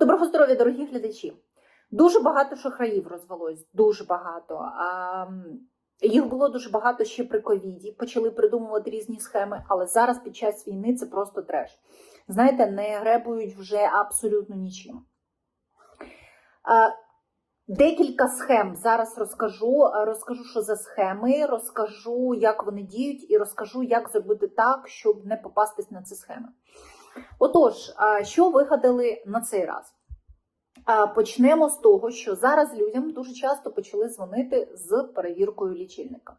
Доброго здоров'я, дорогі глядачі! Дуже багато шахраїв розвелось, дуже багато. А, їх було дуже багато ще при ковіді. Почали придумувати різні схеми, але зараз під час війни це просто треш. Знаєте, не гребують вже абсолютно нічим. А, Декілька схем зараз розкажу. Розкажу, що за схеми, розкажу, як вони діють, і розкажу, як зробити так, щоб не попастись на ці схеми. Отож, що вигадали на цей раз? Почнемо з того, що зараз людям дуже часто почали дзвонити з перевіркою лічильника.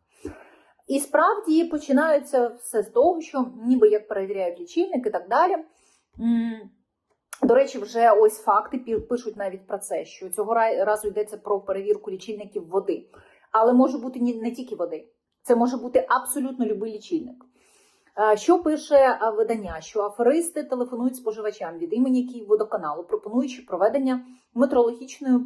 І справді починається все з того, що ніби як перевіряють лічильник і так далі. До речі, вже ось факти пишуть навіть про це, що цього разу йдеться про перевірку лічильників води. Але може бути не тільки води, це може бути абсолютно будь-який лічильник. Що пише видання? Що аферисти телефонують споживачам від імені Київводоканалу, пропонуючи проведення метрологічної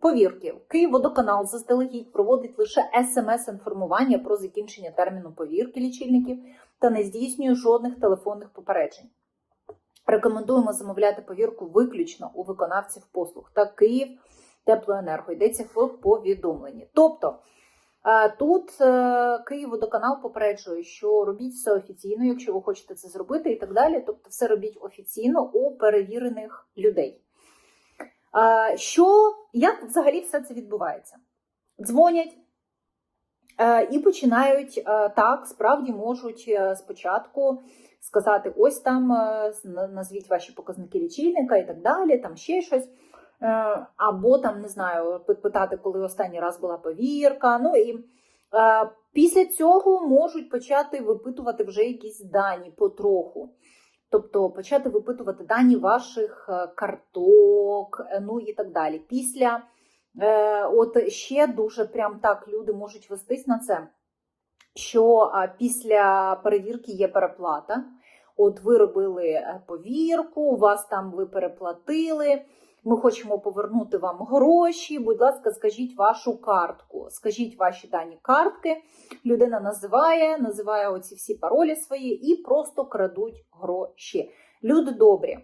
повірки. Київводоканал заздалегідь проводить лише смс-інформування про закінчення терміну повірки лічильників та не здійснює жодних телефонних попереджень. Рекомендуємо замовляти повірку виключно у виконавців послуг та Київ Теплоенерго. Йдеться в повідомленні. Тобто тут е, Київводоканал попереджує, що робіть все офіційно, якщо ви хочете це зробити, і так далі. Тобто, все робіть офіційно у перевірених людей. Е, Що як взагалі все це відбувається? Дзвонять. е, І починають е, так, справді можуть е, спочатку сказати: ось там е, назвіть ваші показники лічильника і так далі, там ще щось. Е, Або там не знаю, питати, коли останній раз була повірка. Ну і е, після цього можуть почати випитувати вже якісь дані потроху. Тобто почати випитувати дані ваших е, карток, ну і так далі. Після от ще дуже прям так люди можуть вестись на це, що після перевірки є переплата. От ви робили повірку, у вас там ви переплатили. Ми хочемо повернути вам гроші. Будь ласка, скажіть вашу картку, скажіть ваші дані картки. Людина називає, називає оці всі паролі свої і просто крадуть гроші. Люди добрі.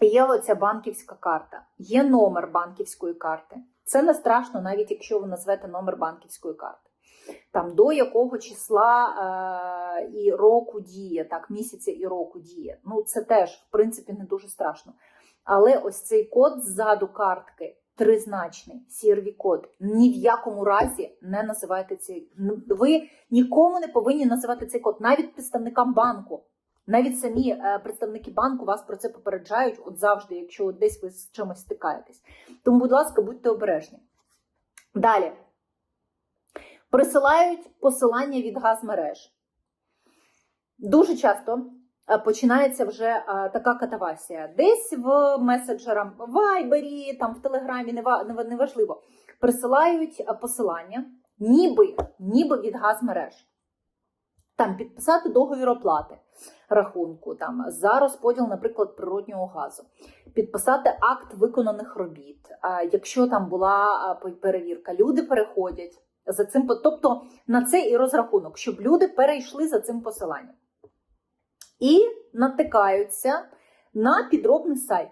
Є оця банківська карта, є номер банківської карти. Це не страшно, навіть якщо ви назвете номер банківської карти. Там до якого числа е, і року діє, так, місяця і року діє. Ну, це теж, в принципі, не дуже страшно. Але ось цей код ззаду картки тризначний, crv код Ні в якому разі не називайте цей. Ви нікому не повинні називати цей код, навіть представникам банку. Навіть самі е, представники банку вас про це попереджають от завжди, якщо десь ви з чимось стикаєтесь. Тому, будь ласка, будьте обережні. Далі. Присилають посилання від газмереж. Дуже часто починається вже е, така катавасія. Десь в меседжерам, в Вайбері, там в Телеграмі, нева- нева- неважливо, присилають е, посилання, ніби, ніби від газмереж. Там підписати договір оплати рахунку, там за розподіл, наприклад, природнього газу, підписати акт виконаних робіт. Якщо там була перевірка, люди переходять за цим, тобто на це і розрахунок, щоб люди перейшли за цим посиланням і натикаються на підробний сайт.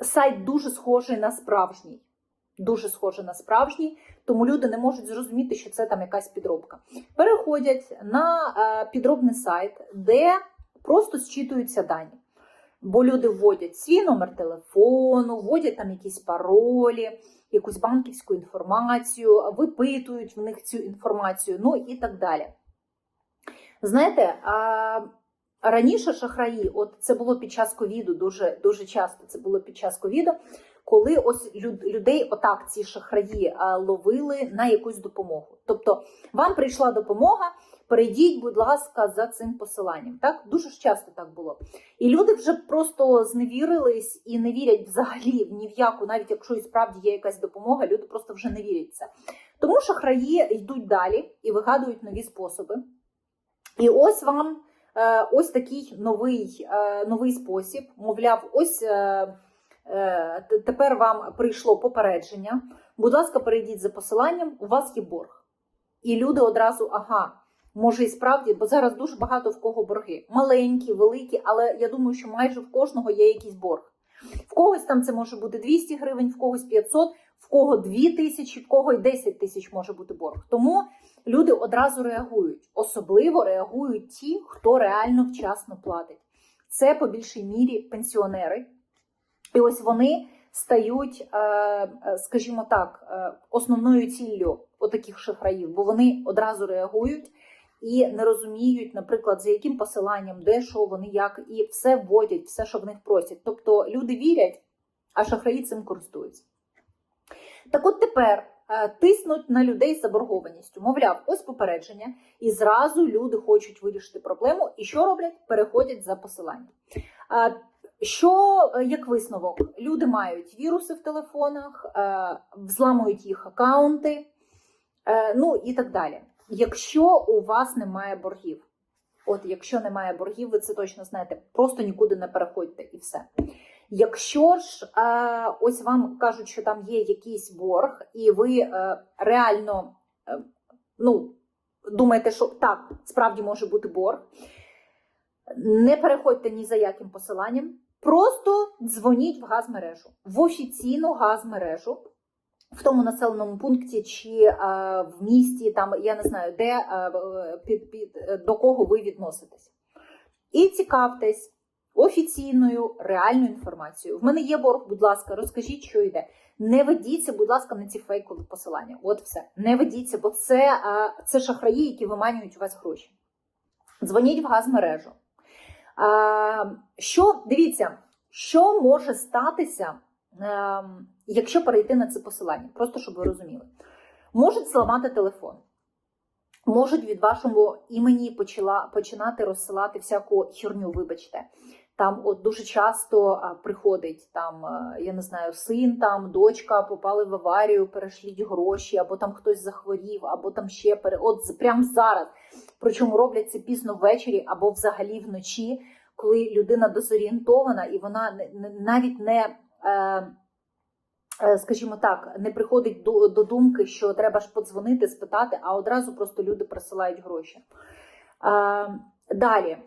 Сайт дуже схожий на справжній. Дуже схожий на справжній, тому люди не можуть зрозуміти, що це там якась підробка. Переходять на е, підробний сайт, де просто зчитуються дані. Бо люди вводять свій номер телефону, вводять там якісь паролі, якусь банківську інформацію, випитують в них цю інформацію, ну і так далі. Знаєте, а раніше шахраї, от це було під час ковіду, дуже, дуже часто це було під час ковіду, коли ось люд- людей, отак ці шахраї ловили на якусь допомогу. Тобто, вам прийшла допомога, перейдіть, будь ласка, за цим посиланням. Так дуже ж часто так було. І люди вже просто зневірились і не вірять взагалі ні в яку, навіть якщо і справді є якась допомога, люди просто вже не вірять це. Тому шахраї йдуть далі і вигадують нові способи. І ось вам е, ось такий новий, е, новий спосіб. Мовляв, ось е, тепер вам прийшло попередження. Будь ласка, перейдіть за посиланням, у вас є борг. І люди одразу, ага, може і справді, бо зараз дуже багато в кого борги. Маленькі, великі, але я думаю, що майже в кожного є якийсь борг. В когось там це може бути 200 гривень, в когось 500, в кого 2 тисячі, в кого й 10 тисяч може бути борг. Тому люди одразу реагують. Особливо реагують ті, хто реально вчасно платить. Це по більшій мірі пенсіонери. І ось вони стають, е, е, скажімо так, е, основною ціллю отаких шахраїв, бо вони одразу реагують і не розуміють, наприклад, за яким посиланням, де що вони як, і все вводять, все, що в них просять. Тобто люди вірять, а шахраї цим користуються. Так от тепер тиснуть на людей з заборгованістю. Мовляв, ось попередження, і зразу люди хочуть вирішити проблему. І що роблять? Переходять за посиланням. Е, Що е, як висновок? Люди мають віруси в телефонах, е, взламують їх акаунти, е, ну і так далі. Якщо у вас немає боргів, от якщо немає боргів, ви це точно знаєте, просто нікуди не переходьте і все. Якщо ж е, ось вам кажуть, що там є якийсь борг, і ви е, реально е, ну, думаєте, що так, справді може бути борг, не переходьте ні за яким посиланням, просто дзвоніть в газмережу, в офіційну газмережу. В тому населеному пункті чи е, в місті, там я не знаю, де е, під, під до кого ви відноситесь, і цікавтесь офіційною реальною інформацією. В мене є борг, будь ласка, розкажіть, що йде. Не ведіться, будь ласка, на ці фейкові посилання. От все. Не ведіться, бо це, це шахраї, які виманюють у вас гроші. Дзвоніть в газмережу. Що дивіться, що може статися, якщо перейти на це посилання? Просто щоб ви розуміли. Можуть зламати телефон. Можуть від вашого імені почала, починати розсилати всяку херню, вибачте. Там от дуже часто приходить там, я не знаю, син, там, дочка попали в аварію, перешліть гроші, або там хтось захворів, або там ще пере... От прямо зараз. Причому роблять це пізно ввечері або взагалі вночі, коли людина дезорієнтована і вона навіть не. Е, е, Скажімо так, не приходить до, до думки, що треба ж подзвонити, спитати, а одразу просто люди присилають гроші. Е, далі.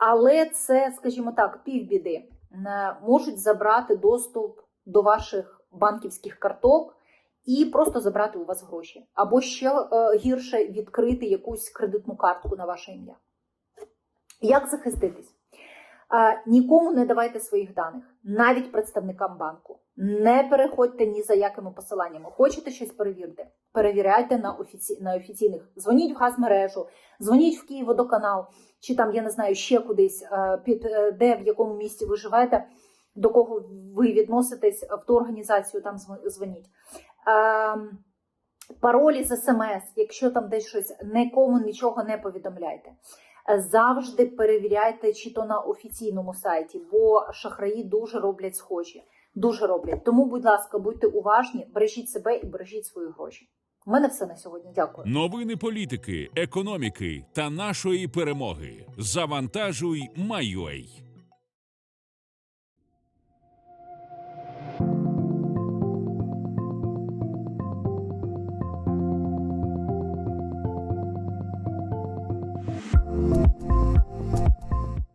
Але це, скажімо так, півбіди. Е, Можуть забрати доступ до ваших банківських карток і просто забрати у вас гроші. Або ще е, гірше відкрити якусь кредитну картку на ваше ім'я. Як захиститись? Е, Нікому не давайте своїх даних, навіть представникам банку. Не переходьте ні за якими посиланнями. Хочете щось перевірити? Перевіряйте на, офіці... на офіційних. Дзвоніть в газмережу, дзвоніть в Київводоканал, чи там, я не знаю, ще кудись, е, під е, де в якому місті ви живете, до кого ви відноситесь в ту організацію, там дзвоніть. Ем, Паролі з смс, якщо там десь щось, нікому нічого не повідомляйте. Завжди перевіряйте, чи то на офіційному сайті, бо шахраї дуже роблять схожі. Дуже роблять. Тому, будь ласка, будьте уважні, бережіть себе і бережіть свої гроші. У мене все на сьогодні. Дякую. Новини політики, економіки та нашої перемоги. Завантажуй, Майой.